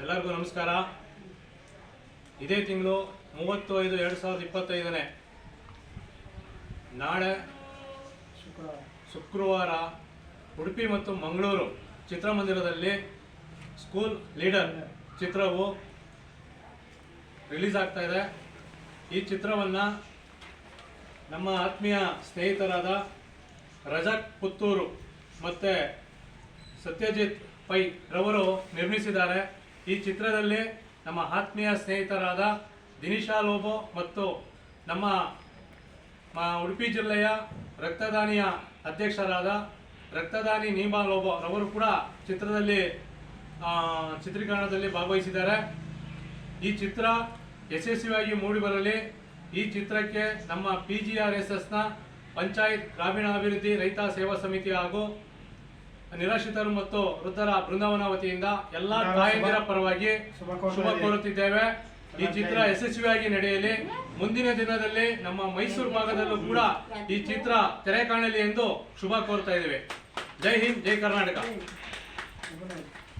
ಎಲ್ಲರಿಗೂ ನಮಸ್ಕಾರ. ಇದೇ ತಿಂಗಳು ಮೂವತ್ತು ಐದು ಎರಡು ಸಾವಿರದ ಇಪ್ಪತ್ತೈದನೇ. ನಾಳೆ ಶುಕ್ರವಾರ ಉಡುಪಿ ಮತ್ತು ಮಂಗಳೂರು ಚಿತ್ರಮಂದಿರದಲ್ಲಿ ಸ್ಕೂಲ್ ಲೀಡರ್ ಚಿತ್ರವು ರಿಲೀಸ್ ಆಗ್ತಾ ಇದೆ. ಈ ಚಿತ್ರವನ್ನು ನಮ್ಮ ಆತ್ಮೀಯ ಸ್ನೇಹಿತರಾದ ರಜಾಕ್ ಪುತ್ತೂರು ಮತ್ತು ಸತ್ಯಜಿತ್ ಪೈ ರವರು ನಿರ್ಮಿಸಿದ್ದಾರೆ. ಈ ಚಿತ್ರದಲ್ಲಿ ನಮ್ಮ ಆತ್ಮೀಯ ಸ್ನೇಹಿತರಾದ ದಿನಿಶಾ ಲೋಬೋ ಮತ್ತು ನಮ್ಮ ಉಡುಪಿ ಜಿಲ್ಲೆಯ ರಕ್ತದಾನಿಯ ಅಧ್ಯಕ್ಷರಾದ ರಕ್ತದಾನಿ ನೀಮಾ ಲೋಬೋ ರವರು ಕೂಡ ಚಿತ್ರದಲ್ಲಿ ಚಿತ್ರೀಕರಣದಲ್ಲಿ ಭಾಗವಹಿಸಿದ್ದಾರೆ. ಈ ಚಿತ್ರ ಯಶಸ್ವಿಯಾಗಿ ಮೂಡಿಬರಲಿ ಈ ಚಿತ್ರಕ್ಕೆ ನಮ್ಮ ಪಿ ಜಿ ಆರ್ ಎಸ್ ಎಸ್ನ ಪಂಚಾಯತ್ ಗ್ರಾಮೀಣಾಭಿವೃದ್ಧಿ ರೈತ ಸೇವಾ ಸಮಿತಿ ಹಾಗೂ ನಿರಾಶ್ರಿತರು ಮತ್ತು ವೃದ್ಧರ ಬೃಂದಾವನ ವತಿಯಿಂದ ಎಲ್ಲ ತಾಯಂದಿರ ಪರವಾಗಿ ಶುಭ. ಕೋರುತ್ತಿದ್ದೇವೆ. ಈ ಚಿತ್ರ ಯಶಸ್ವಿಯಾಗಿ ನಡೆಯಲಿ. ಮುಂದಿನ ದಿನದಲ್ಲಿ ನಮ್ಮ ಮೈಸೂರು ಭಾಗದಲ್ಲೂ ಕೂಡ ಈ ಚಿತ್ರ ತೆರೆ ಕಾಣಲಿ ಎಂದು ಶುಭ ಕೋರ್ತಾ ಇದ್ದೇವೆ. ಜೈ ಹಿಂದ್ ಜೈ ಕರ್ನಾಟಕ.